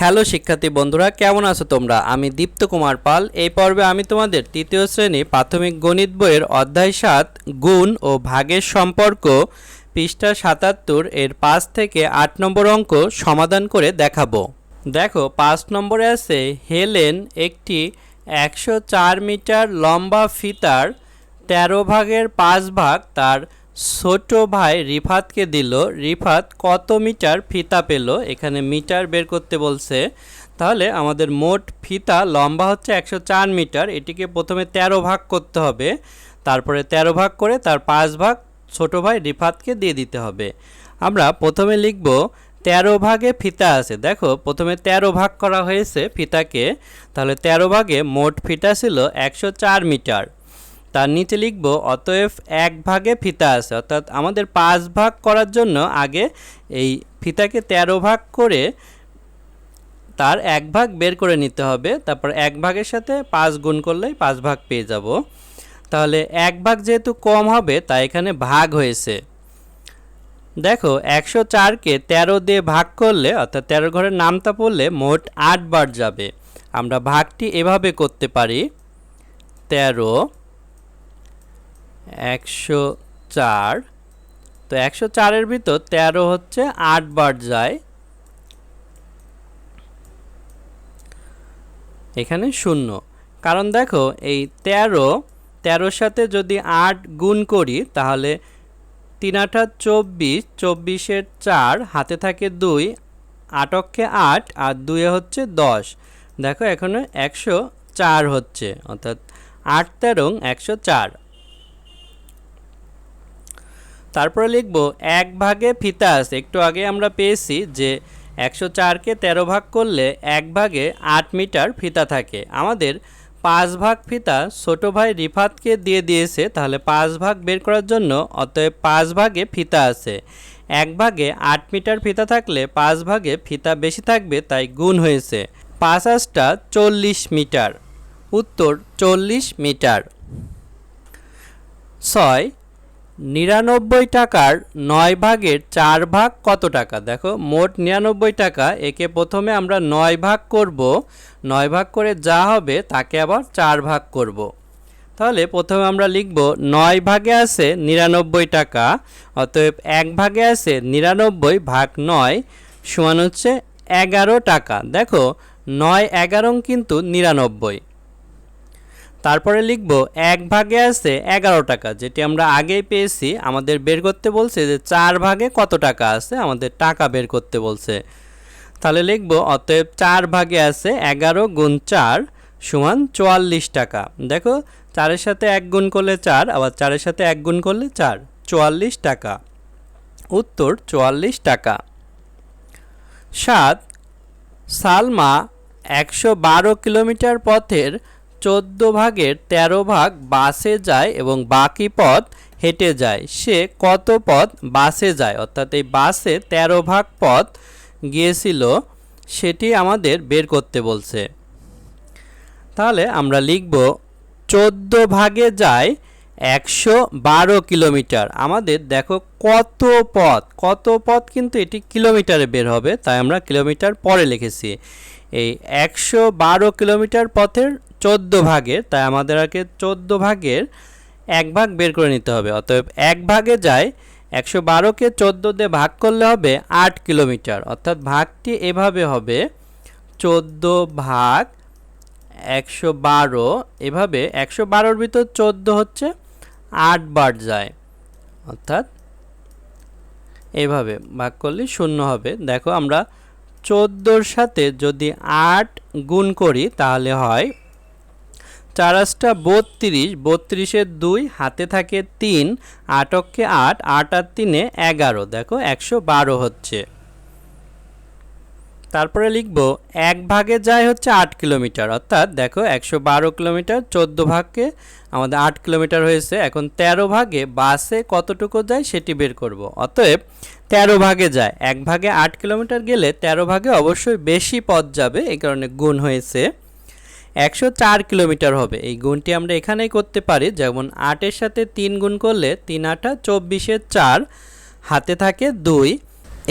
Hello শিক্ষার্থী বন্ধুরা, কেমন আছো তোমরা? আমি দীপ্ত কুমার পাল। এই পর্বে আমি তোমাদের তৃতীয় শ্রেণি প্রাথমিক গণিত বইয়ের অধ্যায় সাত, গুণ ও ভাগের সম্পর্ক, পৃষ্ঠা সাতাত্তর এর পাঁচ থেকে আট নম্বর অঙ্ক সমাধান করে দেখাবো। দেখো, পাঁচ নম্বরে আছে, হেলেন একটি একশো চার মিটার লম্বা ফিতার তেরো ভাগের পাঁচ ভাগ, তার ছোট ভাই রিফাতকে দিল। রিফাত কত মিটার ফিতা পেল? এখানে মিটার বের করতে বলছে। তাহলে আমাদের মোট ফিতা লম্বা হচ্ছে একশো চার মিটার। এটিকে প্রথমে ১৩ ভাগ করতে হবে। তারপরে ১৩ ভাগ করে তার পাঁচ ভাগ ছোট ভাই রিফাতকে দিয়ে দিতে হবে। আমরা প্রথমে লিখব ১৩ ভাগে ফিতা আছে। দেখো, প্রথমে ১৩ ভাগ করা হয়েছে ফিতাকে। তাহলে ১৩ ভাগে মোট ফিতা ছিল একশো চার মিটার। তার নিচে লিখব, অতএব এক ভাগে ফিতা আছে। অর্থাৎ আমাদের পাঁচ ভাগ করার জন্য আগে এই ফিতাকে ১৩ ভাগ করে তার এক ভাগ বের করে নিতে হবে। তারপর এক ভাগের সাথে পাঁচ গুণ করলেই পাঁচ ভাগ পেয়ে যাব। তাহলে এক ভাগ যেহেতু কম হবে, তাই এখানে ভাগ হয়েছে। দেখো, একশো চারকে তেরো দিয়ে ভাগ করলে, অর্থাৎ তেরো ঘরের নামতা পড়লে মোট আট বার যাবে। আমরা ভাগটি এভাবে করতে পারি। তেরো একশো চার। তো একশো চারের ভিতর তেরো হচ্ছে আট বার যায়। এখানে শূন্য। কারণ দেখো, এই তেরো, তেরোর সাথে যদি আট গুণ করি, তাহলে তিন আঠা চব্বিশ, চব্বিশের চার, হাতে থাকে দুই আটককে আট, আর দুয়ে হচ্ছে দশ। দেখো এখানে একশো চার হচ্ছে, অর্থাৎ আট তেরো একশো চার। তারপরে লিখব এক ভাগে ফিতা আছে একটু আগে আমরা পেয়েছি যে একশো চারকে তেরো ভাগ করলে এক ভাগে আট মিটার ফিতা থাকে। আমাদের পাঁচ ভাগ ফিতা ছোট ভাই রিফাতকে দিয়ে দিয়েছে, তাহলে পাঁচ ভাগ বের করার জন্য অতএব পাঁচ ভাগে ফিতা আছে। এক ভাগে আট মিটার ফিতা থাকলে পাঁচ ভাগে ফিতা বেশি থাকবে, তাই গুণ হয়েছে। পাঁচ আশটা চল্লিশ মিটার। উত্তর চল্লিশ মিটার। ছয় নিরানব্বই টাকার নয় ভাগের চার ভাগ কত টাকা? দেখো, মোট নিরানব্বই টাকা, একে প্রথমে আমরা নয় ভাগ করব। নয় ভাগ করে যা হবে, তাকে আবার চার ভাগ করব। তাহলে প্রথমে আমরা লিখব, নয় ভাগে আছে নিরানব্বই টাকা, অতএব এক ভাগে আছে নিরানব্বই ভাগ নয়, সমান হচ্ছে এগারো টাকা। দেখো, নয় এগারো কিন্তু নিরানব্বই। তারপরে লিখব এক ভাগে আছে এগারো টাকা, যেটি আমরা আগেই পেয়েছি। আমাদের বের করতে বলছে যে চার ভাগে কত টাকা আছে? আমাদের টাকা বের করতে বলছে। তাহলে লিখব, অতএব চার ভাগে আছে এগারো গুণ চার সমান চুয়াল্লিশ টাকা। দেখো, চারের সাথে এক গুণ করলে চার, আবার চারের সাথে এক গুণ করলে চার, চুয়াল্লিশ টাকা। উত্তর, চুয়াল্লিশ টাকা। সাত, সালমা একশো বারো কিলোমিটার পথের চোদ্দ ভাগের ১৩ ভাগ বাসে যায় এবং বাকি পথ হেঁটে যায়। সে কত পথ? বাসে যায়। অর্থাৎ এই বাসে ১৩ ভাগ পথ গিয়েছিল, সেটি আমাদের বের করতে বলছে। তাহলে আমরা লিখব, চোদ্দ ভাগে যায় একশো বারো কিলোমিটার। আমাদের দেখো কত পথ কত পথ কিন্তু এটি কিলোমিটারে বের হবে, তাই আমরা কিলোমিটার পরে লিখেছি। এই একশো বারো কিলোমিটার পথের চোদ্দ ভাগের, তাই আমাদের আগে চোদ্দ ভাগের এক ভাগ বের করে নিতে হবে। অতএব এক ভাগে যায় একশো বারোকে চোদ্দ দিয়ে ভাগ করলে হবে আট কিলোমিটার। অর্থাৎ ভাগটি এভাবে হবে, চোদ্দ ভাগ একশো বারো, এভাবে একশো বারোর ভিতর চোদ্দ হচ্ছে আট বার যায়। অর্থাৎ এভাবে ভাগ করলে শূন্য হবে। দেখো আমরা চোদ্দোর সাথে যদি আট গুণ করি তাহলে হয় চারাসটা বত্রিশ, বত্রিশের দুই, হাতে থাকে তিন, আটককে আট আট আর তিনে এগারো। দেখো, একশো বারো হচ্ছে। তারপরে লিখব, এক ভাগে যায় হচ্ছে আট কিলোমিটার। অর্থাৎ দেখো, একশো বারো কিলোমিটার, চোদ্দ ভাগকে আমাদের আট কিলোমিটার হয়েছে। এখন ১৩ ভাগে বাসে কতটুকু যায় সেটি বের করব। অতএব ১৩ ভাগে যায়। এক ভাগে আট কিলোমিটার গেলে ১৩ ভাগে অবশ্যই বেশি পথ যাবে এই কারণে গুণ হয়েছে। একশো চার কিলোমিটার হবে। এই গুণটি আমরা এখানেই করতে পারি, যেমন আটের সাথে তিন গুণ করলে তিন আটা চব্বিশের চার, হাতে থাকে দুই।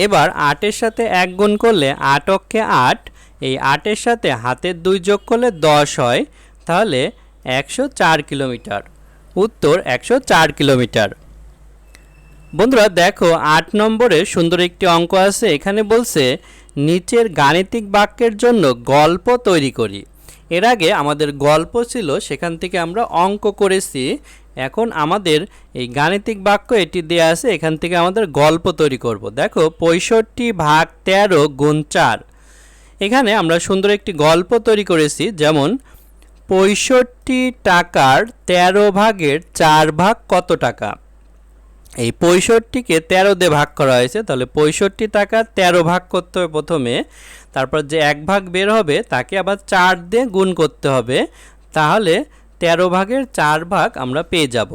এবার আটের সাথে এক গুণ করলে আট অক্ষে আট, এই আটের সাথে হাতের দুই যোগ করলে দশ হয়, তাহলে একশো চার কিলোমিটার। উত্তর একশো চার কিলোমিটার। বন্ধুরা, দেখো আট নম্বরে সুন্দর একটি অঙ্ক আছে, এখানে বলছে, নিচের গাণিতিক বাক্যের জন্য গল্প তৈরি করি। এর আগে আমাদের গল্প ছিল, সেখান থেকে আমরা অঙ্ক করেছি। এখন আমাদের এই গাণিতিক বাক্য এটি দেয়া আছে, এখান থেকে আমাদের গল্প তৈরি করব। দেখো, পঁয়ষট্টি ভাগ তেরো গুণ চার। এখানে আমরা সুন্দর একটি গল্প তৈরি করেছি, যেমন, পঁয়ষট্টি টাকার তেরো ভাগের চার ভাগ কত টাকা? এই পঁয়ষট্টিকে তেরো দিয়ে ভাগ করা হয়েছে, তাহলে পঁয়ষট্টি টাকা তেরো ভাগ করতে হবে প্রথমে, তারপর যে এক ভাগ বের হবে তাকে আবার চার দিয়ে গুণ করতে হবে, তাহলে তেরো ভাগের চার ভাগ আমরা পেয়ে যাব।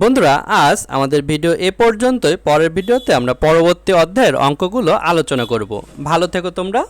বন্ধুরা, আজ আমাদের ভিডিও এ পর্যন্তই, পরের ভিডিওতে আমরা পরবর্তী অধ্যায়ের অঙ্কগুলো আলোচনা করব। ভালো থেকো তোমরা।